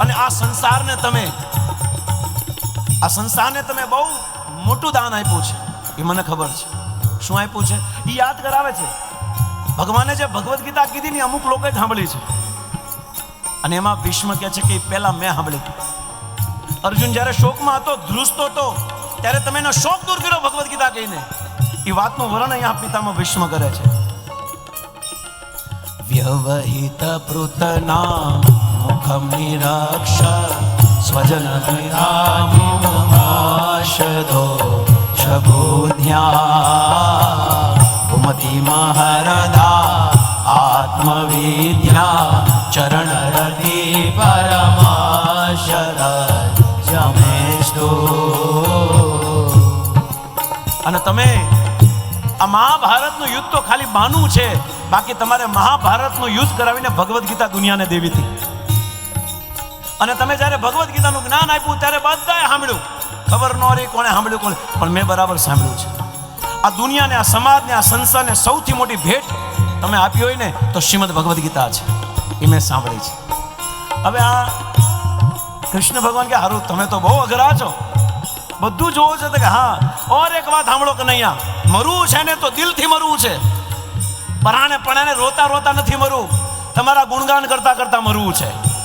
અને આ સંસારને તમે, આ સંસારને તમે બહુ મોટું દાન આપ્યું છે. એ મને ખબર છે. શું આપ્યું છે? એ યાદ કરાવે છે. ભગવાને જે ભગવદ્ ગીતા કીધી ને અમુક લોકોએ સાંભળી છે. અને એમાં ભીષ્મ કહે છે કે પહેલા મેં સાંભળી અર્જુન જ્યારે શોકમાં હતો ધ્રુસતો હતો, ત્યારે તમે એનો શોક દૂર કર્યો ભગવદ્ ગીતા કહીને. એ વાતનું વર્ણન અહીંયા પિતામાં ભીષ્મ કરે છે. વ્યવહિત પૃતના મુખમ रक्षा સ્વજન વિરામોષધો શબોધ્યા ભૂમતિ महरदा, आत्मविद्या રતિ પરમાશર જમેસ્તો અને તમે આ મહાભારતનું યુદ્ધ તો ખાલી બાનું છે, બાકી તમારે મહાભારતનું યુદ્ધ કરાવીને ભગવદ્ ગીતા દુનિયાને દેવી હતી. અને તમે જ્યારે ભગવદ્ ગીતાનું જ્ઞાન આપ્યું, ત્યારે બધાએ સાંભળ્યું. ખબર ન રહી કોણે સાંભળ્યું, કોણે. પણ મેં બરાબર સાંભળ્યું છે. આ દુનિયાને, આ સમાજને, આ સંસારને સૌથી મોટી ભેટ તમે આપી હોય ને, તો શ્રીમદ ભગવદ્ ગીતા છે. એ મેં સાંભળી છે. હવે આ કૃષ્ણ ભગવાન કે, હારું, તમે તો બહુ અઘરા છો. બધું જોવું છે કે, હા, ઓર એક વાત સાંભળો કે નહીં મરવું છે ને તો દિલથી મરવું છે. પરાણે પણાને રોતા રોતા નથી મરવું. તમારા ગુણગાન કરતા કરતા મરવું છે.